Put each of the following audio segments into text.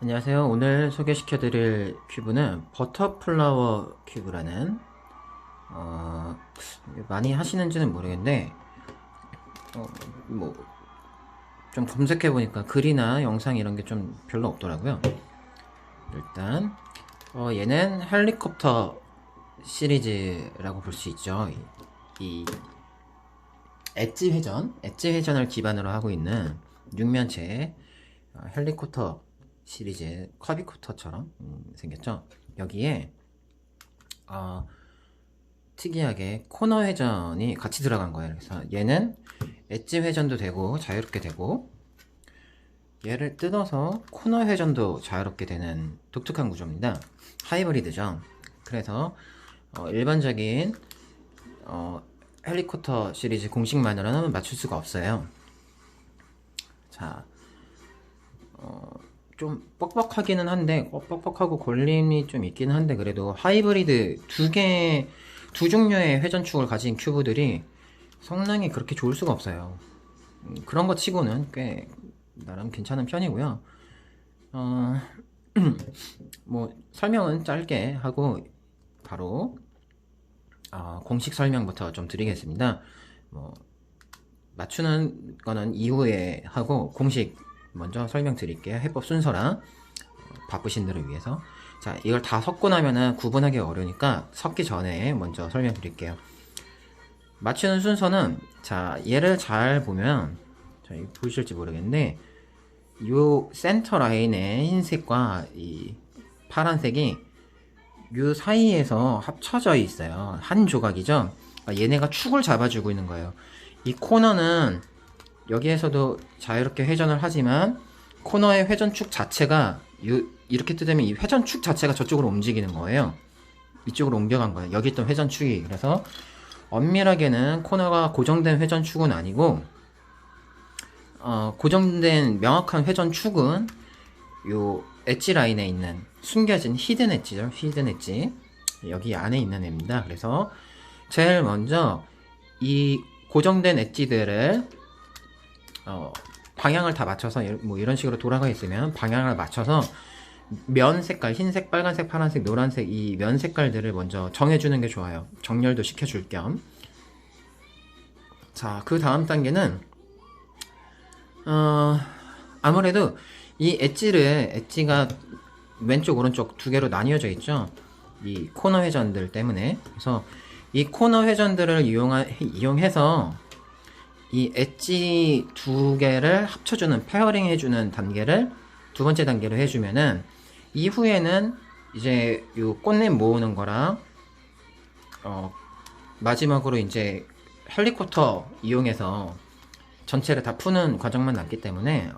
안녕하세요. 오늘 소개시켜 드릴 큐브는 버터플라워 큐브라는 어, 많이 하시는지는 모르겠는데 어, 뭐좀 검색해 보니까 글이나 영상 이런 게 좀 별로 없더라고요. 일단 어, 얘는 헬리콥터 시리즈라고 볼 수 있죠. 이, 이 엣지 회전, 엣지 회전을 기반으로 하고 있는 육면체 어, 헬리콥터 시리즈 커비코터처럼 음, 생겼죠. 여기에 어, 특이하게 코너 회전이 같이 들어간 거예요. 그래서 얘는 엣지 회전도 되고 자유롭게 되고 얘를 뜯어서 코너 회전도 자유롭게 되는 독특한 구조입니다. 하이브리드죠. 그래서 어, 일반적인 어, 헬리콥터 시리즈 공식만으로는 맞출 수가 없어요. 자, 어, 좀 뻑뻑하기는 한데 어, 뻑뻑하고 걸림이 좀 있기는 한데 그래도 하이브리드 두 개, 두 종류의 회전축을 가진 큐브들이 성능이 그렇게 좋을 수가 없어요. 음, 그런 것 치고는 꽤 나름 괜찮은 편이고요. 어, 뭐 설명은 짧게 하고 바로 어, 공식 설명부터 좀 드리겠습니다. 뭐 맞추는 거는 이후에 하고 공식 먼저 설명드릴게요. 해법 순서랑 바쁘신 분들을 위해서 자 이걸 다 섞고 나면은 구분하기 어려우니까 섞기 전에 먼저 설명드릴게요. 맞추는 순서는 자 얘를 잘 보면 자 이거 보이실지 모르겠는데 요 센터 라인의 흰색과 이 파란색이 요 사이에서 합쳐져 있어요. 한 조각이죠. 그러니까 얘네가 축을 잡아주고 있는 거예요. 이 코너는 여기에서도 자유롭게 회전을 하지만 코너의 회전축 자체가 유, 이렇게 뜯으면 이 회전축 자체가 저쪽으로 움직이는 거예요. 이쪽으로 옮겨간 거예요. 여기 있던 회전축이. 그래서 엄밀하게는 코너가 고정된 회전축은 아니고 어, 고정된 명확한 회전축은 요 엣지 라인에 있는 숨겨진 히든 엣지죠. 히든 엣지. 여기 안에 있는 애입니다. 그래서 제일 먼저 이 고정된 엣지들을 어, 방향을 다 맞춰서 뭐 이런 식으로 돌아가 있으면 방향을 맞춰서 면 색깔 흰색, 빨간색, 파란색, 노란색 이 면 색깔들을 먼저 정해주는 게 좋아요. 정렬도 시켜줄 겸. 자, 그 다음 단계는 어, 아무래도 이 엣지를 엣지가 왼쪽 오른쪽 두 개로 나뉘어져 있죠. 이 코너 회전들 때문에 그래서 이 코너 회전들을 이용하, 이용해서 이 엣지 두 개를 합쳐주는 페어링 해주는 단계를 두 번째 단계로 해주면은 이후에는 이제 요 꽃잎 모으는 거랑 어 마지막으로 이제 헬리콥터 이용해서 전체를 다 푸는 과정만 남기 때문에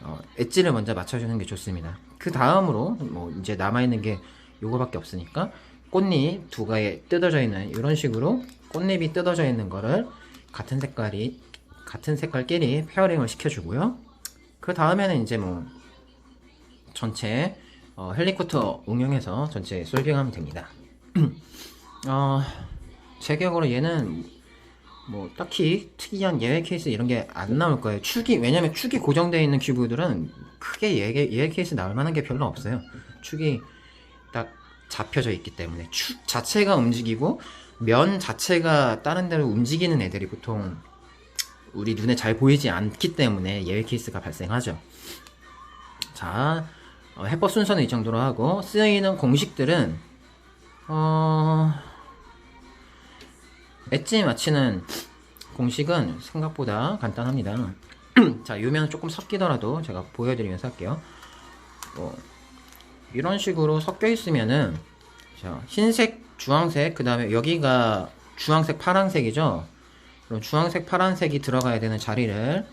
어, 엣지를 먼저 맞춰주는 게 좋습니다. 그 다음으로 뭐 이제 남아있는 게 요거밖에 없으니까 꽃잎 두 개에 뜯어져 있는 이런 식으로 꽃잎이 뜯어져 있는 거를 같은 색깔이 같은 색깔끼리 페어링을 시켜주고요. 그 다음에는 이제 뭐 전체 어, 헬리콥터 응용해서 전체 솔빙하면 됩니다. 어, 제 기억으로 얘는 뭐 딱히 특이한 예외 케이스 이런 게 안 나올 거예요. 축이 왜냐면 축이 고정되어 있는 큐브들은 크게 예외, 예외 케이스 나올 만한 게 별로 없어요. 축이 딱 잡혀져 있기 때문에 축 자체가 움직이고 면 자체가 다른 데로 움직이는 애들이 보통 우리 눈에 잘 보이지 않기 때문에 예외 케이스가 발생하죠. 자, 어, 해법 순서는 이 정도로 하고 쓰이는 공식들은 어... 엣지 맞히는 공식은 생각보다 간단합니다. 자, 유면 조금 섞이더라도 제가 보여드리면서 할게요. 뭐, 이런 식으로 섞여 있으면은 자, 흰색, 주황색, 그 다음에 여기가 주황색, 파란색이죠. 그럼 주황색, 파란색이 들어가야 되는 자리를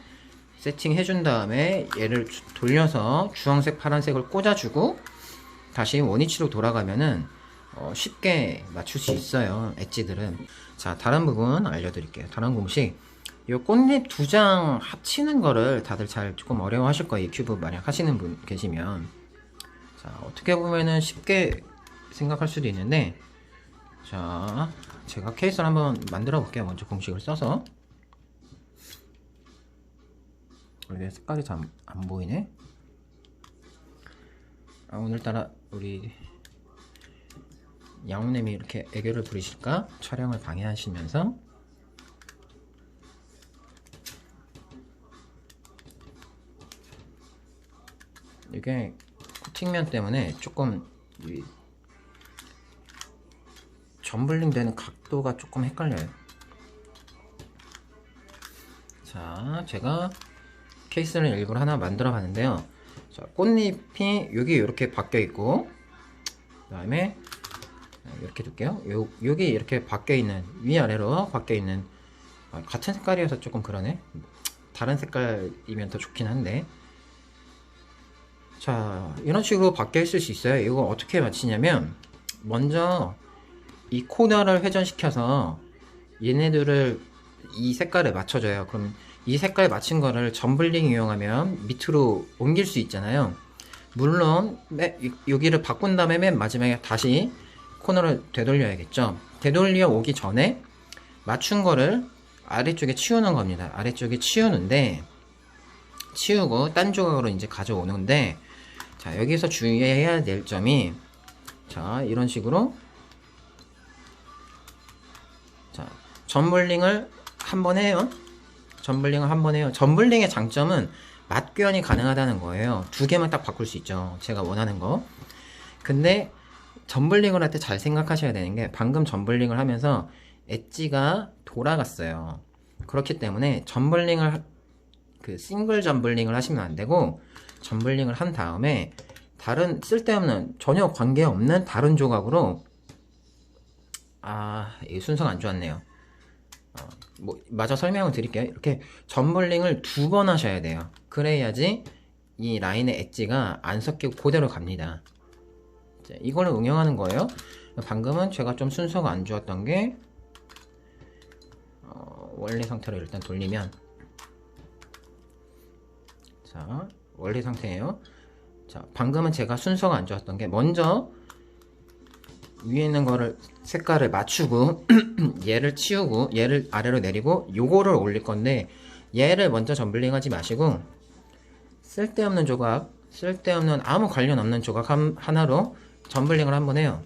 세팅해 준 다음에 얘를 돌려서 주황색, 파란색을 꽂아주고 다시 원위치로 돌아가면은 어, 쉽게 맞출 수 있어요. 엣지들은. 자, 다른 부분 알려드릴게요. 다른 공식. 이 꽃잎 두 장 합치는 거를 다들 잘 조금 어려워 하실 거예요. 이 큐브 만약 하시는 분 계시면. 자, 어떻게 보면은 쉽게 생각할 수도 있는데, 자, 제가 케이스를 한번 만들어 볼게요. 먼저 공식을 써서. 왜 색깔이 잘 안 보이네? 아, 오늘따라 우리 양호님이 이렇게 애교를 부리실까? 촬영을 방해하시면서 이게 코팅면 때문에 조금 이 점블링 되는 각도가 조금 헷갈려요. 자, 제가 케이스를 일부러 하나 만들어 봤는데요. 자, 꽃잎이 여기 이렇게 바뀌어 있고, 그 다음에 이렇게 둘게요. 요, 여기 이렇게 바뀌어 있는, 위아래로 바뀌어 있는, 아, 같은 색깔이어서 조금 그러네. 다른 색깔이면 더 좋긴 한데. 자, 이런 식으로 바뀌어 있을 수 있어요. 이거 어떻게 맞히냐면, 먼저 이 코너를 회전시켜서 얘네들을 이 색깔에 맞춰줘요. 그럼 이 색깔 맞춘 거를 점블링 이용하면 밑으로 옮길 수 있잖아요. 물론 여기를 바꾼 다음에 맨 마지막에 다시 코너를 되돌려야겠죠. 되돌려 오기 전에 맞춘 거를 아래쪽에 치우는 겁니다. 아래쪽에 치우는데 치우고 딴 조각으로 이제 가져오는데 자 여기서 주의해야 될 점이 자 이런 식으로 자 점블링을 한 번 해요. 점블링을 한 번 해요. 점블링의 장점은 맞교환이 가능하다는 거예요. 두 개만 딱 바꿀 수 있죠. 제가 원하는 거. 근데 점블링을 할 때 잘 생각하셔야 되는 게 방금 점블링을 하면서 엣지가 돌아갔어요. 그렇기 때문에 점블링을 하- 그 싱글 점블링을 하시면 안 되고 점블링을 한 다음에 다른 쓸데없는 전혀 관계없는 다른 조각으로 아, 이 순서가 안 좋았네요. 어, 뭐 마저 설명을 드릴게요. 이렇게 점블링을 두 번 하셔야 돼요. 그래야지 이 라인의 엣지가 안 섞이고 그대로 갑니다. 이거를 응용하는 거예요. 방금은 제가 좀 순서가 안 좋았던 게 어, 원래 상태로 일단 돌리면 자 원래 상태예요. 자 방금은 제가 순서가 안 좋았던 게 먼저 위에 있는 거를 색깔을 맞추고 얘를 치우고 얘를 아래로 내리고 요거를 올릴 건데 얘를 먼저 점블링 하지 마시고 쓸데없는 조각 쓸데없는 아무 관련 없는 조각 한- 하나로 점블링을 한번 해요.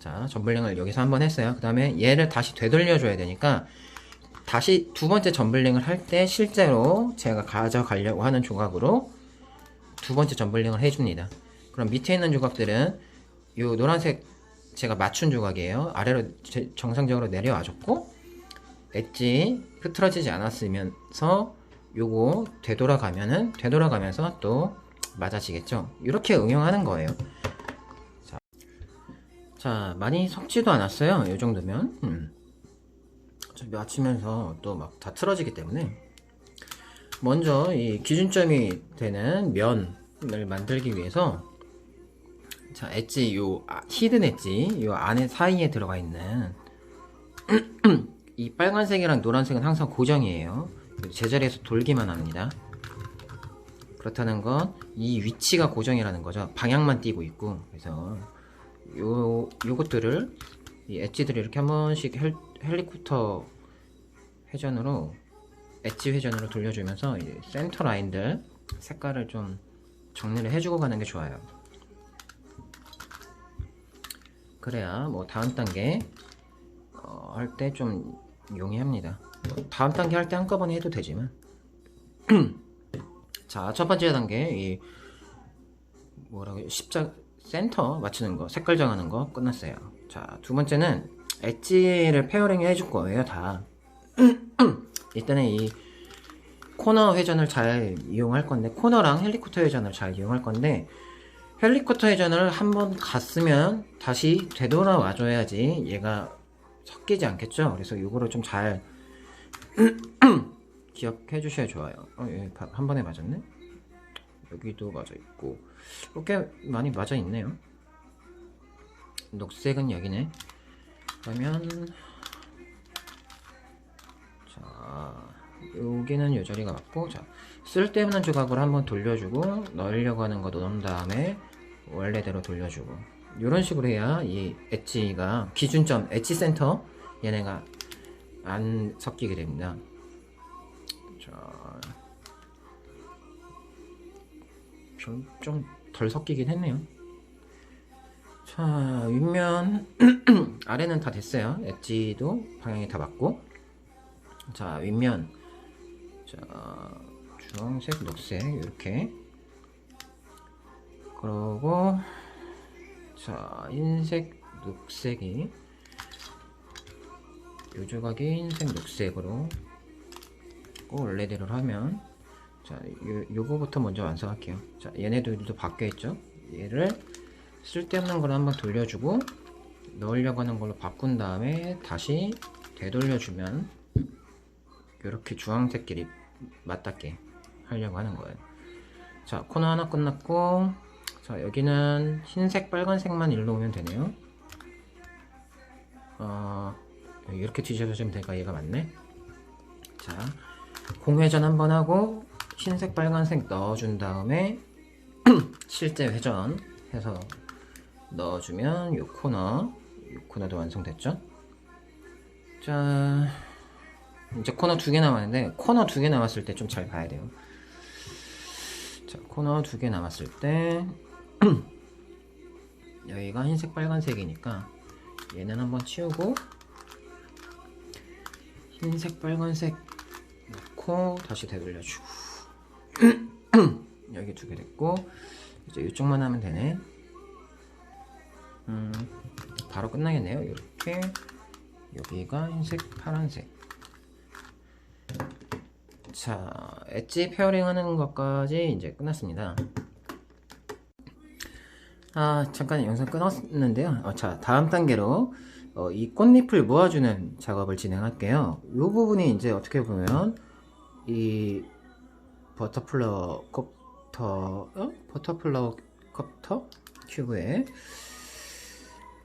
자 점블링을 여기서 한번 했어요. 그 다음에 얘를 다시 되돌려 줘야 되니까 다시 두 번째 점블링을 할 때 실제로 제가 가져가려고 하는 조각으로 두 번째 점블링을 해줍니다. 그럼 밑에 있는 조각들은 요 노란색 제가 맞춘 조각이에요. 아래로 제- 정상적으로 내려와 줬고 엣지 흐트러지지 않았으면서 요거 되돌아가면은 되돌아가면서 또 맞아지겠죠. 이렇게 응용하는 거예요. 자, 자 많이 섞지도 않았어요. 요 정도면 음. 맞추면서 또 막 다 틀어지기 때문에 먼저 이 기준점이 되는 면을 만들기 위해서 자, 엣지 요 아, 히든 엣지 요 안에 사이에 들어가 있는 이 빨간색이랑 노란색은 항상 고정이에요. 제자리에서 돌기만 합니다. 그렇다는 건 이 위치가 고정이라는 거죠. 방향만 띄고 있고 그래서 요 요것들을 이 엣지들을 이렇게 한 번씩 헬, 헬리콥터 회전으로 엣지 회전으로 돌려주면서 이 센터 라인들 색깔을 좀 정리를 해주고 가는 게 좋아요. 그래야 뭐 다음 단계 어, 할때 좀 용이합니다. 뭐 다음 단계 할 때 한꺼번에 해도 되지만 자 첫 번째 단계 이 뭐라고 십자 센터 맞추는 거 색깔 정하는 거 끝났어요. 자 두 번째는 엣지를 페어링 해줄 거예요 다. 일단은 이 코너 회전을 잘 이용할 건데 코너랑 헬리콥터 회전을 잘 이용할 건데 헬리콥터 회전을 한번 갔으면 다시 되돌아와 줘야지 얘가 섞이지 않겠죠? 그래서 이거를 좀 잘 기억해 주셔야 좋아요. 어, 바- 한 번에 맞았네? 여기도 맞아 있고. 어, 꽤 많이 맞아 있네요. 녹색은 여기네. 그러면 자 여기는 요 자리가 맞고 자 쓸데없는 조각을 한번 돌려주고 넣으려고 하는 거 넣은 다음에 원래대로 돌려주고 이런 식으로 해야 이 엣지가 기준점 엣지 센터 얘네가 안 섞이게 됩니다 좀 덜 섞이긴 했네요. 자, 윗면 아래는 다 됐어요. 엣지도 방향이 다 맞고. 자, 윗면 자, 주황색, 녹색 이렇게. 그러고 자, 흰색, 녹색이 요 조각이 흰색, 녹색으로 꼭 원래대로 하면 자, 요, 요거부터 먼저 완성할게요. 자, 얘네들도 바뀌어 있죠? 얘를 쓸데없는 걸 한번 돌려주고 넣으려고 하는 걸로 바꾼 다음에 다시 되돌려주면 이렇게 주황색끼리 맞닿게 하려고 하는 거예요. 자, 코너 하나 끝났고 자, 여기는 흰색, 빨간색만 일로 오면 되네요. 어, 이렇게 뒤집어주면 되니까 얘가 맞네. 자, 공회전 한번 하고 흰색, 빨간색 넣어준 다음에 실제 회전 해서 넣어주면 요 코너, 요 코너도 완성됐죠? 자, 이제 코너 두 개 남았는데 코너 두 개 남았을 때 좀 잘 봐야 돼요. 자, 코너 두 개 남았을 때 여기가 흰색, 빨간색이니까 얘는 한번 치우고 흰색, 빨간색 넣고 다시 되돌려주고 여기 두 개 됐고 이제 이쪽만 하면 되네. 음, 바로 끝나겠네요. 이렇게 여기가 흰색, 파란색. 자, 엣지 페어링 하는 것까지 이제 끝났습니다. 아, 잠깐 영상 끊었는데요. 어, 자, 다음 단계로 어, 이 꽃잎을 모아주는 작업을 진행할게요. 이 부분이 이제 어떻게 보면 이 버터플라워 컵터, 어? 버터플라워 컵터 큐브의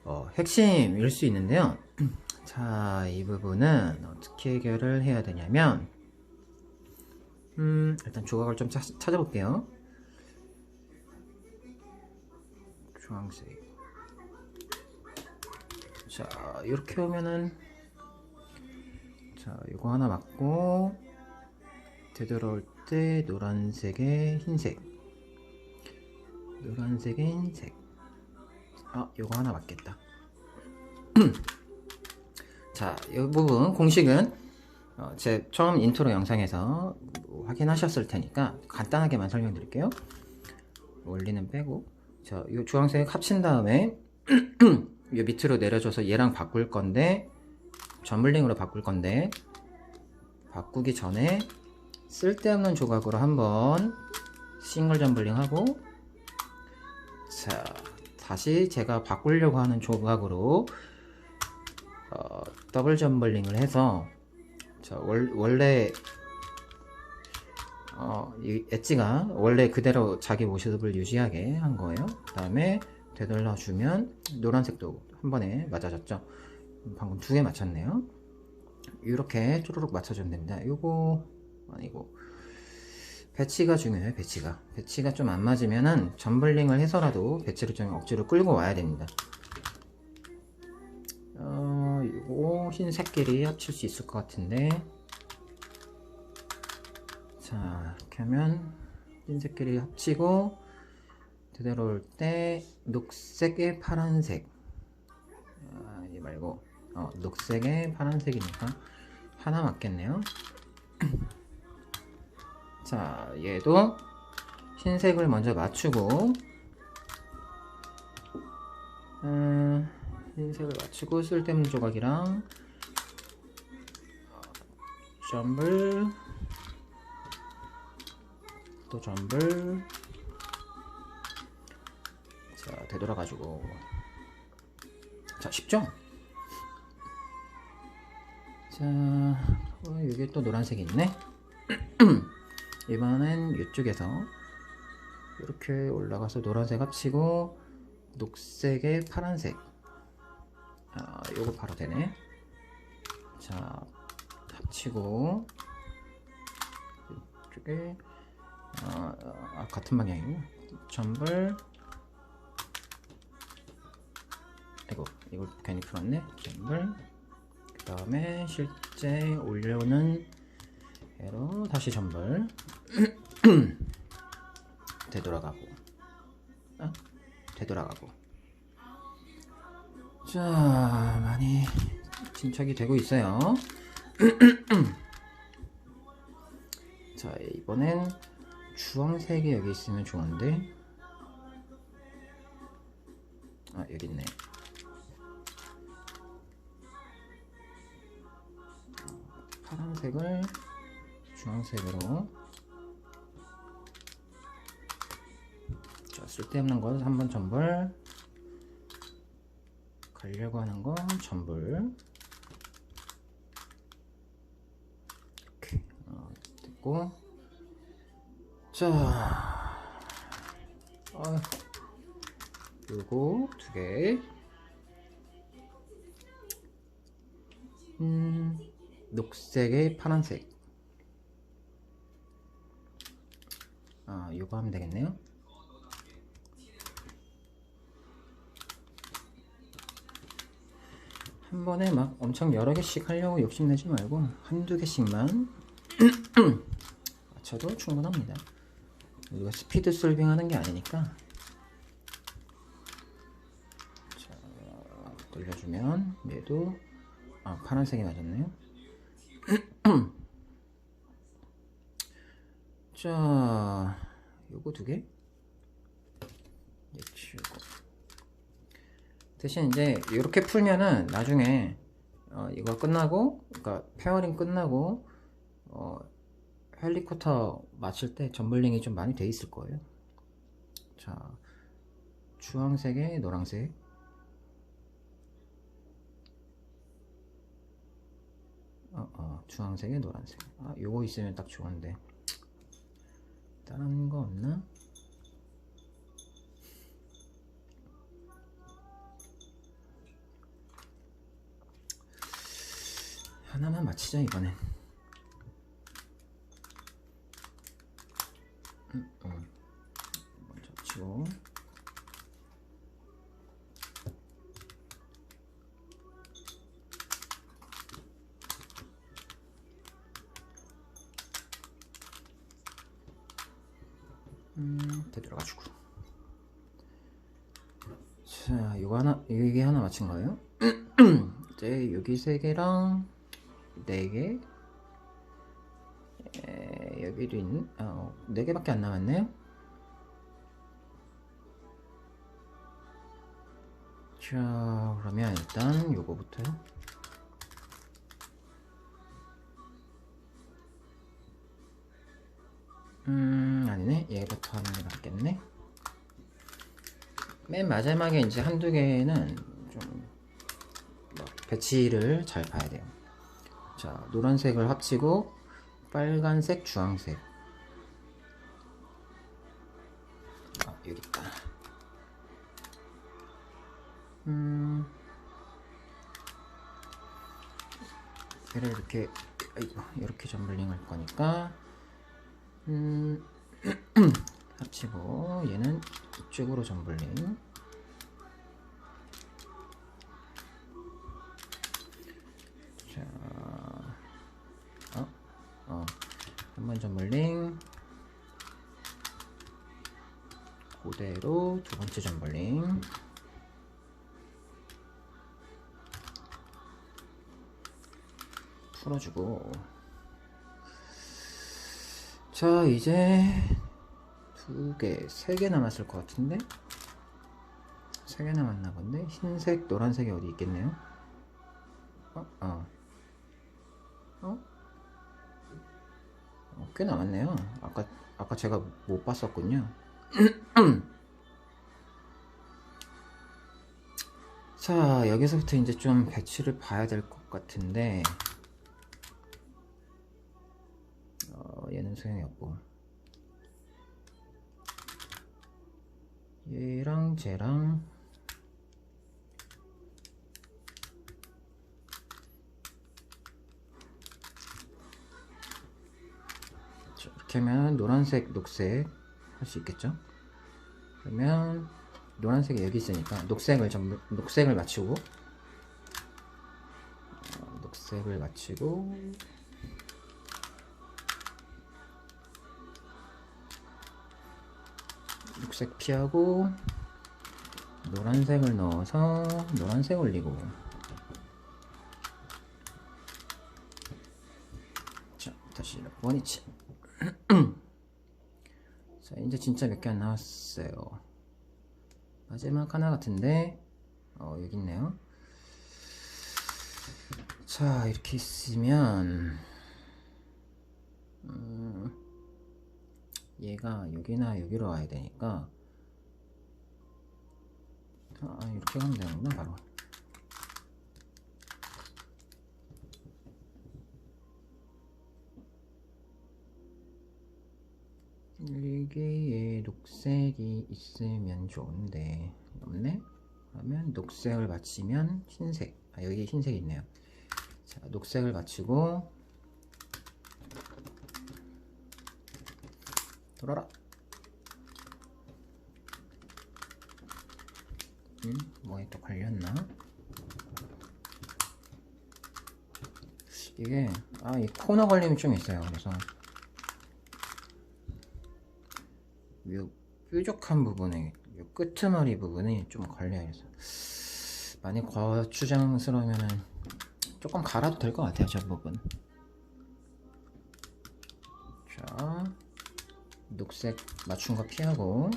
어, 핵심일 수 있는데요. 자, 이 부분은 어떻게 해결을 해야 되냐면, 음, 일단 조각을 좀 찾, 찾아볼게요. 주황색. 자, 이렇게 오면은, 자, 이거 하나 맞고, 되돌아올 때 노란색에 흰색. 노란색에 흰색. 아, 요거 하나 맞겠다. 자, 이 부분 공식은 어, 제 처음 인트로 영상에서 뭐 확인하셨을 테니까 간단하게만 설명드릴게요. 원리는 빼고, 자, 이 주황색 합친 다음에 이 밑으로 내려줘서 얘랑 바꿀 건데 점블링으로 바꿀 건데 바꾸기 전에 쓸데없는 조각으로 한번 싱글 점블링 하고 자 다시 제가 바꾸려고 하는 조각으로 어, 더블 점블링을 해서 자, 월, 원래 어, 이 엣지가 원래 그대로 자기 모습을 유지하게 한 거예요. 그 다음에 되돌려 주면 노란색도 한 번에 맞아졌죠. 방금 두 개 맞췄네요. 이렇게 쪼르륵 맞춰주면 됩니다. 요거 아니고 배치가 중요해요. 배치가 배치가 좀 안 맞으면은 점블링을 해서라도 배치를 좀 억지로 끌고 와야 됩니다. 어, 이거 흰색끼리 합칠 수 있을 것 같은데 자 이렇게 하면 흰색끼리 합치고 되돌아올 때 녹색에 파란색. 아, 이 말고 어, 녹색에 파란색이니까 하나 맞겠네요. 자 얘도 흰색을 먼저 맞추고 음, 흰색을 맞추고 쓸데없는 조각이랑 어, 점블 또 점블 자 되돌아가지고. 자 쉽죠? 자 어, 여기 또 노란색이 있네. 이번엔 이쪽에서 이렇게 올라가서 노란색 합치고 녹색에 파란색. 아 요거 바로 되네. 자 합치고 이쪽에 아, 아 같은 방향이고. 점블 이거 이걸 괜히 풀었네. 점블 그 다음에 실제 올려오는 애로 다시 점벌. 되돌아가고. 어? 되돌아가고. 자 많이 진척이 되고 있어요. 자 이번엔 주황색이 여기 있으면 좋은데? 아 여기 있네. 파란색을 주황색으로. 자 쓸데없는 건 한번 전불 가려고 하는 건 전불 이렇게 어, 됐고 자 어, 요거 두 개. 음, 녹색에 파란색. 아 요거 하면 되겠네요. 한 번에 막 엄청 여러 개씩 하려고 욕심내지 말고 한두 개씩만. 맞춰도 충분합니다. 우리가 스피드 솔빙 하는 게 아니니까 자, 돌려주면 얘도 아 파란색이 맞았네요. 자, 요거 두 개. 얘 치우고. 대신 이제 이렇게 풀면은 나중에 어, 이거 끝나고 그러니까 페어링 끝나고 어, 헬리콥터 맞출 때 점블링이 좀 많이 돼 있을 거예요. 자, 주황색에 노란색. 어, 어, 주황색에 노란색. 아, 요거 있으면 딱 좋은데. 다른 거 없나? 하나만 맞히자 이번엔 치고 음, 되돌아가지고. 자 이거 하나 이게 하나 맞힌 거예요? 이제 여기 세 개랑 4개. 에, 여기도 있는 어, 4개밖에 안 남았네요 자 그러면 일단 요거부터요. 음 아니네. 얘부터 하는 게 낫겠네. 맨 마지막에 이제 한두 개는 좀 뭐, 배치를 잘 봐야 돼요. 자, 노란색을 합치고 빨간색, 주황색. 음. 얘를 이렇게 이렇게 점블링 할 거니까 음. 합치고 얘는 이쪽으로 점블링. 자, 어, 어, 한번 점블링. 그대로 두 번째 점블링. 풀어주고. 자, 이제 두 개, 세 개 남았을 것 같은데? 세 개 남았나 본데? 흰색, 노란색이 어디 있겠네요? 어, 어. 어? 어, 꽤 남았네요. 아까 아까 제가 못 봤었군요. 자 여기서부터 이제 좀 배치를 봐야 될 것 같은데 어, 소용이 없고 얘랑 쟤랑 자, 이렇게 하면 노란색, 녹색 할 수 있겠죠? 그러면 노란색이 여기 있으니까 녹색을 좀 녹색을 맞추고 어, 녹색을 맞추고 녹색 피하고 노란색을 넣어서 노란색 올리고. 자 다시 원위치. 자 이제 진짜 몇 개 안 나왔어요. 마지막 하나 같은데. 어 여기 있네요. 자 이렇게 있으면 음, 얘가 여기나 여기로 와야 되니까 아 이렇게 가면 되는구나 바로. 여기에 녹색이 있으면 좋은데 없네? 그러면 녹색을 맞추면 흰색. 아 여기 흰색이 있네요. 자 녹색을 맞추고 돌아라 음? 뭐에 또 걸렸나? 이게 아 이 코너 걸림이 좀 있어요 그래서 요 뾰족한 부분에 요 끄트머리 부분이 좀 걸려요 그래서 많이 거추장스러우면은 조금 갈아도 될 것 같아요 저 부분 자 녹색 맞춘 거 피하고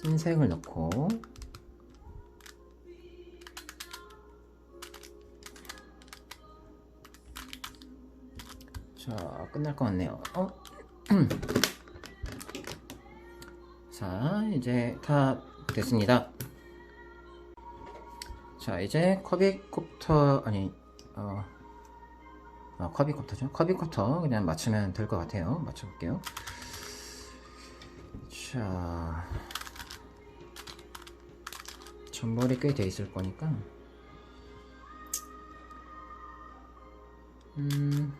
흰색을 넣고 자 끝날 것 같네요. 어? 자 이제 다 됐습니다. 자 이제 커비콥터 아니 어 아, 커비콥터죠? 커비콥터 그냥 맞추면 될 것 같아요. 맞춰볼게요 자 전벌이 꽤 돼 있을 거니까. 음.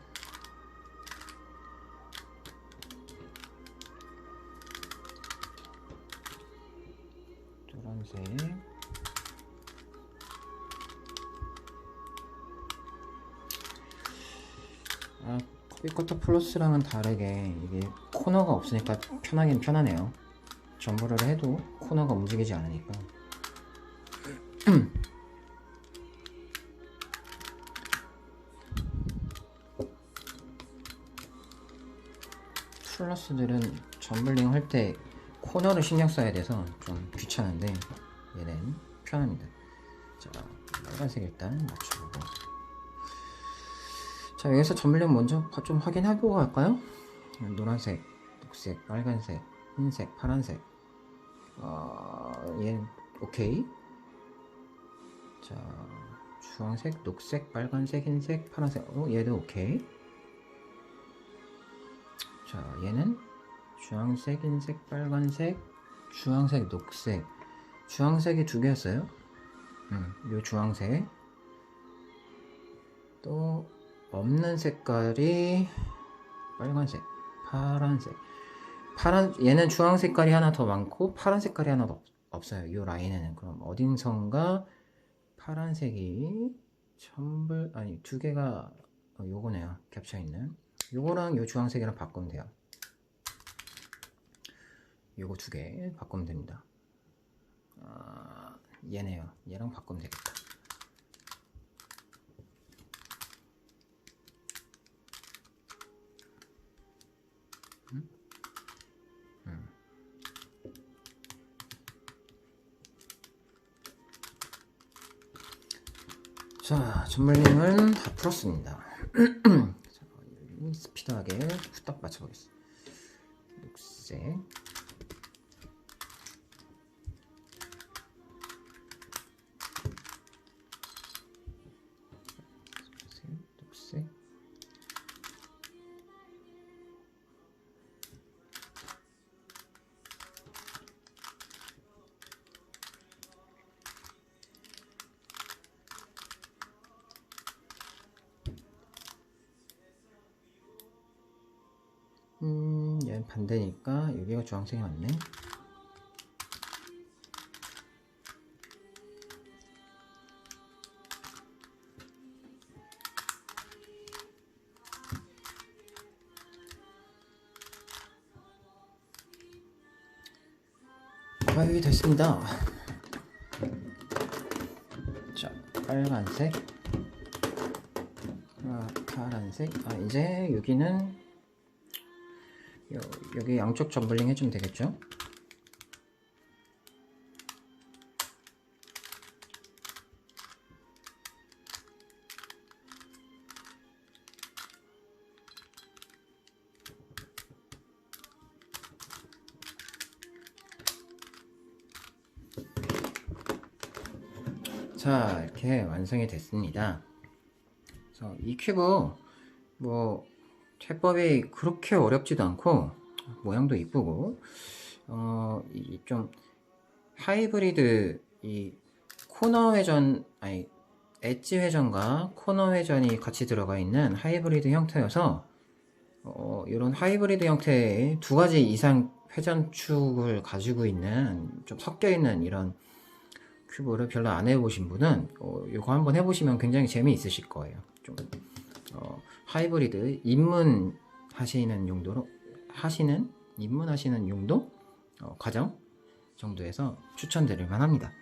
노란색. 아 커비커터 플러스랑은 다르게 이게 코너가 없으니까 편하긴 편하네요. 전부를 해도 코너가 움직이지 않으니까. 플러스들은 점블링 할 때 코너를 신경 써야 돼서 좀 귀찮은데 얘는 편합니다. 자 빨간색 일단 맞춰보고. 자 여기서 점블링 먼저 좀 확인해보고 갈까요? 노란색, 녹색, 빨간색, 흰색, 파란색. 어, 얘 오케이. 자 주황색, 녹색, 빨간색, 흰색, 파란색. 어 얘도 오케이. 자 얘는 주황색, 흰색, 빨간색, 주황색, 녹색. 주황색이 두 개였어요. 음, 요 주황색. 또 없는 색깔이 빨간색, 파란색. 파란 얘는 주황 색깔이 하나 더 많고 파란 색깔이 하나 더 없, 없어요. 이 라인에는. 그럼 어딘선가 파란색이 천불 아니 두 개가 어, 요거네요. 겹쳐 있는. 요거랑 요 주황색이랑 바꾸면 돼요. 요거 두 개 바꾸면 됩니다. 아, 얘네요. 얘랑 바꾸면 되겠다 자, 전물림은 다 풀었습니다. 자, 스피드하게 후딱 맞춰보겠습니다. 녹색. 음, 얘는 반대니까 여기가 주황색이 맞네. 거의 됐습니다. 자, 빨간색, 아, 파란색. 아, 이제 여기는 여, 여기 양쪽 점블링 해주면 되겠죠? 자, 이렇게 완성이 됐습니다. 그래서 이 큐브 뭐 해법이 그렇게 어렵지도 않고 모양도 이쁘고 어, 이 좀 하이브리드 이 코너 회전 아니 엣지 회전과 코너 회전이 같이 들어가 있는 하이브리드 형태여서 어, 이런 하이브리드 형태의 두 가지 이상 회전축을 가지고 있는 좀 섞여 있는 이런 큐브를 별로 안 해보신 분은 어, 이거 한번 해보시면 굉장히 재미있으실 거예요. 좀 어, 하이브리드 입문 하시는 용도로 하시는 입문하시는 용도 어, 과정 정도에서 추천드릴 만합니다.